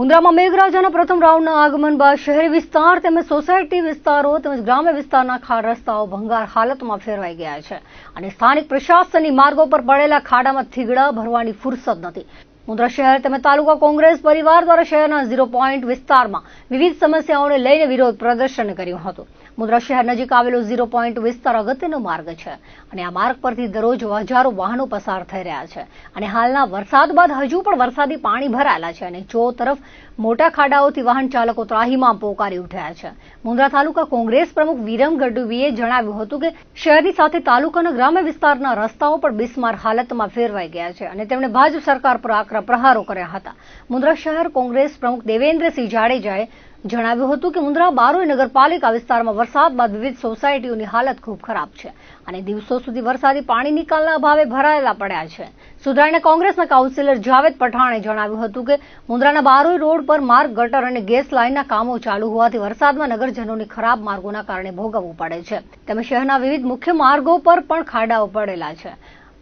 મુન્દ્રામાં મેઘરાજાના પ્રથમ રાઉન્ડના આગમન બાદ શહેરી વિસ્તાર તેમજ સોસાયટી વિસ્તારો તેમજ ગ્રામ્ય વિસ્તારના ખાડ રસ્તાઓ ભંગાર હાલતમાં ફેરવાઈ ગયા છે. અને સ્થાનિક પ્રશાસનની માર્ગો પર પડેલા ખાડામાં થીગડા ભરવાની ફુરસદ નથી. મુન્દ્રા શહેર તેમજ તાલુકા કોંગ્રેસ પરિવાર દ્વારા શહેરના ઝીરો પોઈન્ટ વિસ્તારમાં વિવિધ સમસ્યાઓને લઈને વિરોધ પ્રદર્શન કર્યું હતું. મુન્દ્રા શહેર નજીક આવેલો ઝીરો પોઈન્ટ વિસ્તાર અગત્યનો માર્ગ છે અને આ માર્ગ પરથી દરરોજ હજારો વાહનો પસાર થઈ રહ્યા છે. અને હાલના વરસાદ બાદ હજુ પણ વરસાદી પાણી ભરાયેલા છે અને ચો તરફ મોટા ખાડાઓથી વાહન ચાલકો ત્રાહીમાં પોકારી ઉઠ્યા છે. મુન્દ્રા તાલુકા કોંગ્રેસ પ્રમુખ વિરમ ગઢવીએ જણાવ્યું હતું કે શહેરની સાથે તાલુકાના ગ્રામ્ય વિસ્તારના રસ્તાઓ પણ બિસ્માર હાલતમાં ફેરવાઈ ગયા છે અને તેમણે ભાજપ સરકાર પર આકરા પ્રહારો કર્યા હતા. મુન્દ્રા શહેર કોંગ્રેસ પ્રમુખ દેવેન્દ્રસિંહ જાડેજાએ જણાવ્યું હતું કે મુન્દ્રા બારોઈ નગરપાલિકા વિસ્તારમાં વરસાદ બાદ વિવિધ સોસાયટીઓની હાલત ખૂબ ખરાબ છે અને દિવસો સુધી વરસાદી પાણી નિકાલના અભાવે ભરાયેલા પડ્યા છે. સુધરાઈને કોંગ્રેસના કાઉન્સિલર જાવેદ પઠાણે જણાવ્યું હતું કે મુન્દ્રાના બારોઈ રોડ પર માર્ગ, ગટર અને ગેસ લાઇનના કામો ચાલુ હોવાથી વરસાદમાં નગરજનોને ખરાબ માર્ગોના કારણે ભોગવવું પડે છે. તેમજ શહેરના વિવિધ મુખ્ય માર્ગો પર પણ ખાડાઓ પડેલા છે.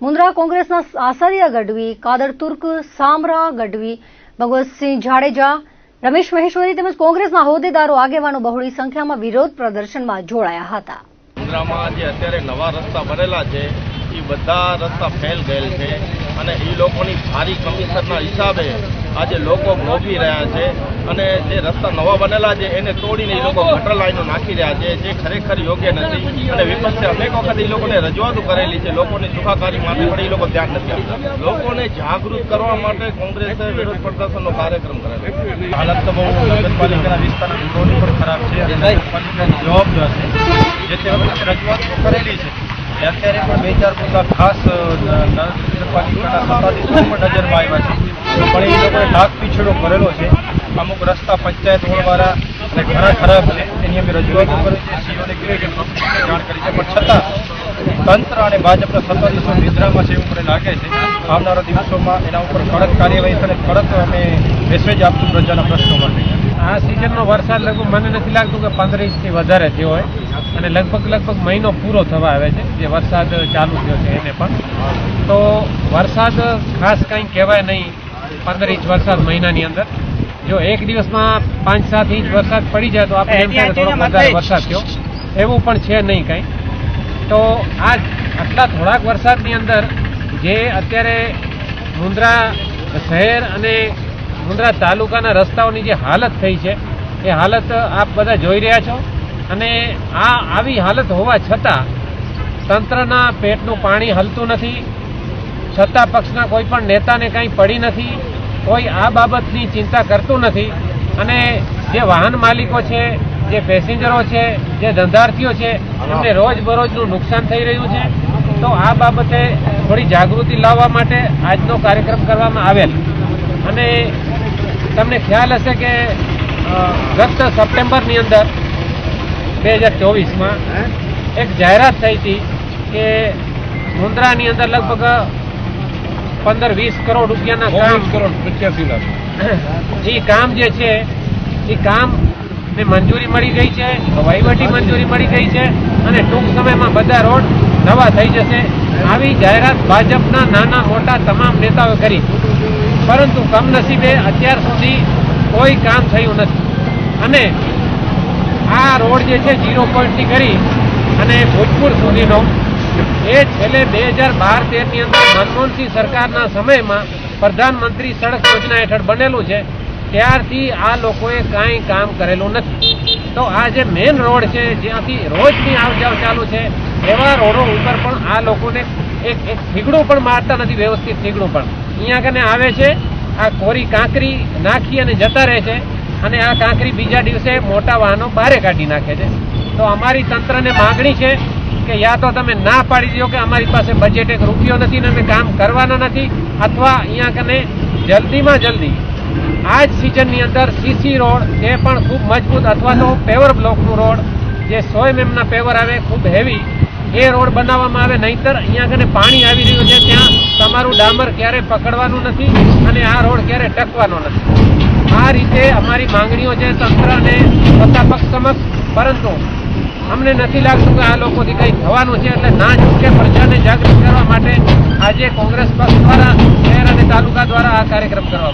મુન્દ્રા કોંગ્રેસના આસરિયા ગઢવી, કાદર તુર્ક, સામરા ગઢવી ભગવતસિંહ જાડેજા, રમેશ મહેશ્વરી તેમજ કોંગ્રેસના હોદ્દેદારો આગેવાનો બહોળી સંખ્યામાં વિરોધ પ્રદર્શનમાં જોડાયા હતા. મુન્દ્રામાં જે અત્યારે નવા રસ્તા બનેલા છે બધા રસ્તા ફેલ ગયેલ છે અને એ લોકોની ભારી કમિશનના હિસાબે આજે લોકો ભોગવી રહ્યા છે અને જે રસ્તા નવા બનેલા છે એને તોડીને એ લોકો ગટર લાઈનો નાખી રહ્યા છે જે ખરેખર યોગ્ય નથી. અને વિપક્ષે અનેક વખત એ લોકોને રજૂઆતો કરેલી છે લોકોની સુખાકારી માટે પણ એ લોકો ધ્યાન નથી આપતા. લોકોને જાગૃત કરવા માટે કોંગ્રેસે વિરોધ પ્રદર્શનનો કાર્યક્રમ કરેલો હાલત તો બહુ નગરપાલિકાના વિસ્તારના રોડ પણ ખરાબ છે જવાબદાર છે જે તે વખતે રજૂઆત કરેલી છે. અત્યારે પણ બે ચાર મુદ્દા ખાસ નગરપાલિકાના સત્તાધીશો પણ નજરમાં આવ્યા છે પણ એ લોકોએ ડાક પીછેડો કરેલો છે અમુક રસ્તા પંચાયત રોડવાળા અને ઘણા ખરાબ છે એની અમે રજૂઆતો કરી છે સીઓને કીધું કે જાણ કરી છે પણ છતાં તંત્ર અને ભાજપના સત્તાધીશો નિદ્રામાં છે એવું મને લાગે છે આવનારા દિવસોમાં એના ઉપર કડક કાર્યવાહી અને કડક અમે મેસેજ આપશું પ્રજાના પ્રશ્નો માટે આ સિઝનનો વરસાદ લગભગ મને નથી લાગતું કે પંદર ઇંચથી વધારે થયો હોય. અને લગભગ લગભગ મહિનો પૂરો થવા આવે છે જે વરસાદ ચાલુ થયો છે એને પણ. તો વરસાદ ખાસ કંઈ કહેવાય નહીં પંદર ઇંચ વરસાદ મહિનાની અંદર. જો એક દિવસમાં પાંચ સાત ઇંચ વરસાદ પડી જાય તો આપણે એમ થાય થોડો વધારે વરસાદ થયો. એવું પણ છે નહીં કંઈ. તો આ આટલા થોડાક વરસાદની અંદર જે અત્યારે મુંદ્રા શહેર અને મુંદ્રા તાલુકાના રસ્તાઓની જે હાલત થઈ છે એ હાલત આપ બધા જોઈ રહ્યા છો. અને આ આવી હાલત હોવા છતાં તંત્રના પેટનું પાણી હલતું નથી. સત્તા પક્ષના કોઈ પણ નેતાને કંઈ પડી નથી. કોઈ આ બાબતની ચિંતા કરતું નથી. અને જે વાહન માલિકો છે, જે પેસેન્જરો છે, જે ધંધાર્થીઓ છે, એમને રોજબરોજનું નુકસાન થઈ રહ્યું છે. તો આ બાબતે થોડી જાગૃતિ લાવવા માટે આજનો કાર્યક્રમ કરવામાં આવેલ. અને તમને ખ્યાલ હશે કે ગત સપ્ટેમ્બરની અંદર બે હજાર ચોવીસમાં એક જાહેરાત થઈ હતી કે મુન્દ્રાની અંદર લગભગ પંદર વીસ કરોડ રૂપિયાના કામ કરોડ પચાસી લાખ. એ કામ જે છે એ કામ ને મંજૂરી મળી ગઈ છે વહીવટી મંજૂરી મળી ગઈ છે અને ટૂંક સમયમાં બધા રોડ નવા થઈ જશે. આવી જાહેરાત ભાજપના નાના મોટા તમામ નેતાઓએ કરી. પરંતુ કમનસીબે અત્યાર સુધી કોઈ કામ થયું નથી. અને આ રોડ જે છે ઝીરો પોઈન્ટથી કરી અને ભોજપુર સુધીનો. એ છેલ્લે બે હજાર બાર તેરની અંદર મનમોહનસિંહ સરકારના સમયમાં પ્રધાનમંત્રી સડક યોજના હેઠળ બનેલું છે. ત્યારથી આ લોકોએ કાંઈ કામ કરેલું નથી. તો આ જે મેઇન રોડ છે, જ્યાંથી રોજની આવ જાવ ચાલુ છે, એવા રોડો ઉપર પણ આ લોકોને એક એક થીગડું પણ મારતા નથી, વ્યવસ્થિત થીગડું પણ. અહીંયા કને આવે છે, આ કોરી કાંકરી નાખી અને જતા રહે છે. અને આ કાંકરી બીજા દિવસે મોટા વાહનો બહારે કાઢી નાખે છે. તો અમારી તંત્રને માગણી છે કે યા તો તમે ના પાડી દો કે અમારી પાસે બજેટ એક રૂપિયો નથી ને અમે કામ કરવાના નથી, અથવા અહીંયા કને જલ્દીમાં જલ્દી આ જ સિઝનની અંદર સીસી રોડ એ પણ ખૂબ મજબૂત અથવા તો પેવર બ્લોકનું રોડ જે સો એમએમના પેવર આવે, ખૂબ હેવી એ રોડ બનાવવામાં આવે. નહીંતર અહીંયા કને પાણી આવી રહ્યું છે, ત્યાં તમારું ડામર ક્યારે પકડવાનું નથી અને આ રોડ ક્યારે ટકવાનો નથી. આ રીતે અમારી માંગણીઓ છે તંત્ર અને સત્તાપક્ષ સમક્ષ. પરંતુ અમને નથી લાગતું કે આ લોકોથી કંઈ થવાનું છે એટલે ના ચૂકે પ્રજાને જાગૃત કરવા માટે આજે કોંગ્રેસ પક્ષ દ્વારા શહેર અને તાલુકા દ્વારા આ કાર્યક્રમ કરવામાં